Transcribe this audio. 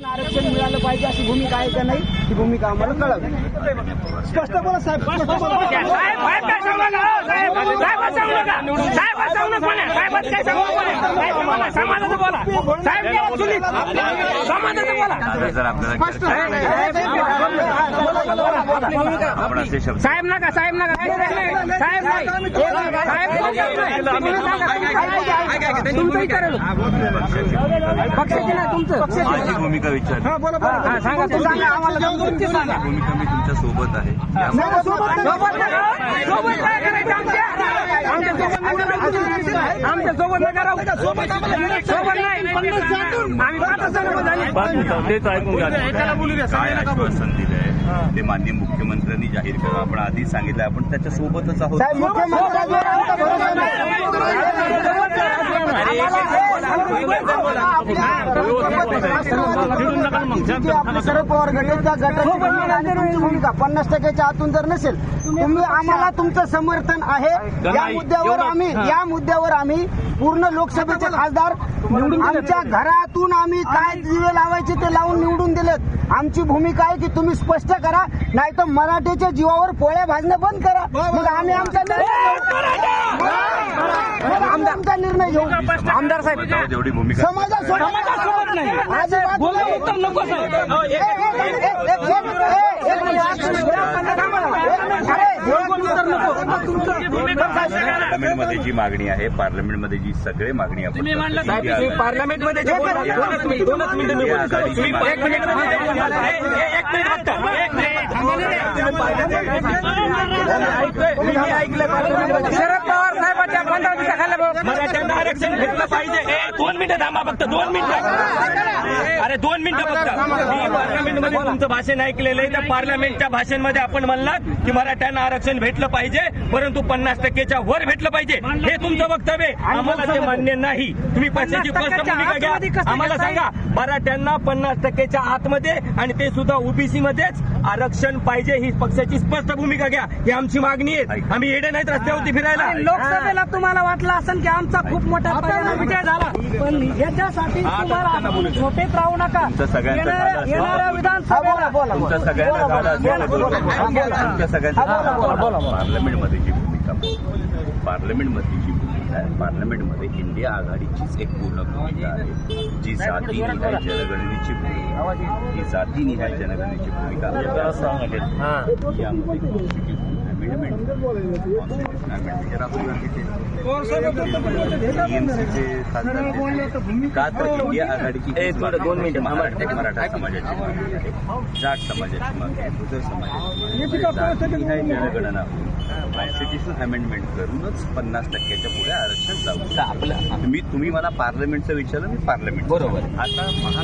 आरक्षण मिळालं पाहिजे अशी भूमिका आहे का नाही ही भूमिका आम्हाला कळावी. स्पष्ट बोला साहेब स्पष्ट बोला. साहेब साहेब काय सांगू नका हो, समाजाचं बोला. साहेब नका साहेब नका. साहेब नाही. साहेब नाही. तुमचं विचारेल पक्षाची नाही तुमचं. माझी भूमिका विचार. हा सांगा तू सांगा आम्हाला भूमिका मी तुमच्यासोबत आहे. सोबत नका सोबत काय करायचं आमच्या. सोबत नका सोबत नाही आम्ही पाच झाले काय आश्वासन दिलंय ते माननीय मुख्यमंत्र्यांनी जाहीर करा. आपण आधी सांगितलं आपण त्याच्या सोबतच आहोत मुख्यमंत्र्यांवर शरद पवार गटाच्या गटाची भूमिका आणि तुमची भूमिका पन्नास टक्क्याच्या आतून जर नसेल तुम्ही आम्हाला तुमचं समर्थन आहे या मुद्द्यावर आम्ही या मुद्द्यावर आम्ही पूर्ण लोकसभेचे खासदार आमच्या घरातून आम्ही काय दिवे लावायचे ते लावून निवडून दिलेत आमची भूमिका आहे की तुम्ही स्पष्ट करा नाही तर मराठीच्या जीवावर पोळ्या भाजणं बंद करा मग आम्ही आमचा आमचा निर्णय घेऊ आमदार साहेब समाजासोबत नाही अजिबात बोला नाही. उत्तर नको साहेब हो, ए, ए, ए, ए, ए, एक मिनिट, ए, एक मिनिट, एक मिनिट. अरे, एक मिनिट. पार्लमेंटमध्ये जी मागणी आहे पार्लमेंटमध्ये जी सगळे मागणी आपण पार्लमेंटमध्ये ऐकलं. शरद पवार साहेबांच्या पंधरा दिवसाखाली मराठ्यांना आरक्षण भेटलं पाहिजे. दोन मिनिटं थांबा फक्त दोन मिनिटं. अरे दोन मिनिटं फक्त. मी पार्लमेंटमध्ये तुमचं भाषण ऐकलेलं आहे. त्या पार्लमेंटच्या भाषणमध्ये आपण म्हणलात की मराठ्यांना आरक्षण भेटलं पाहिजे परंतु पन्नास टक्केच्या वर भेटलं पाहिजे. हे तुमचं वक्तव्य. आम्हाला ते मान्य नाही. तुम्ही पक्षाची स्पष्ट भूमिका घ्या. आम्हाला सांगा मराठ्यांना पन्नास टक्केच्या आतमध्ये आणि ते सुद्धा ओबीसी मध्येच आरक्षण पाहिजे ही पक्षाची स्पष्ट भूमिका घ्या. ही आमची मागणी आहे. आम्ही येडे नाहीत रस्त्यावरती फिरायला. लोकसभेला तुम्हाला वाटलं असेल की आमचा खूप मोठा विजय झाला. पण याच्यासाठी तुम्हाला झोपेत राहू नका. येणाऱ्या विधानसभेला. सगळ्यांना. पार्लमेंटमध्ये जी भूमिका पार्लमेंटमधली जी भूमिका आहे पार्लमेंटमध्ये इंडिया आघाडीचीच एक पूर्ण भूमिका आहे जी जातीनिहाय जनगणनेची भूमिका आहे. ही जातीनिहाय जनगणनेची भूमिका. यामध्ये constitutional का तर इंडिया आघाडीची दोन मिनिटं, मराठा मराठा समाजाची जाट समाजाची मागणी समाजाची मागणी जनगणना कॉन्स्टिट्युशन अमेंडमेंट करूनच पन्नास टक्क्याच्या पुढे आरक्षण जाऊ आपलं मी तुम्ही मला पार्लमेंटचं विचारलं मी पार्लमेंट बरोबर. आता महाराष्ट्र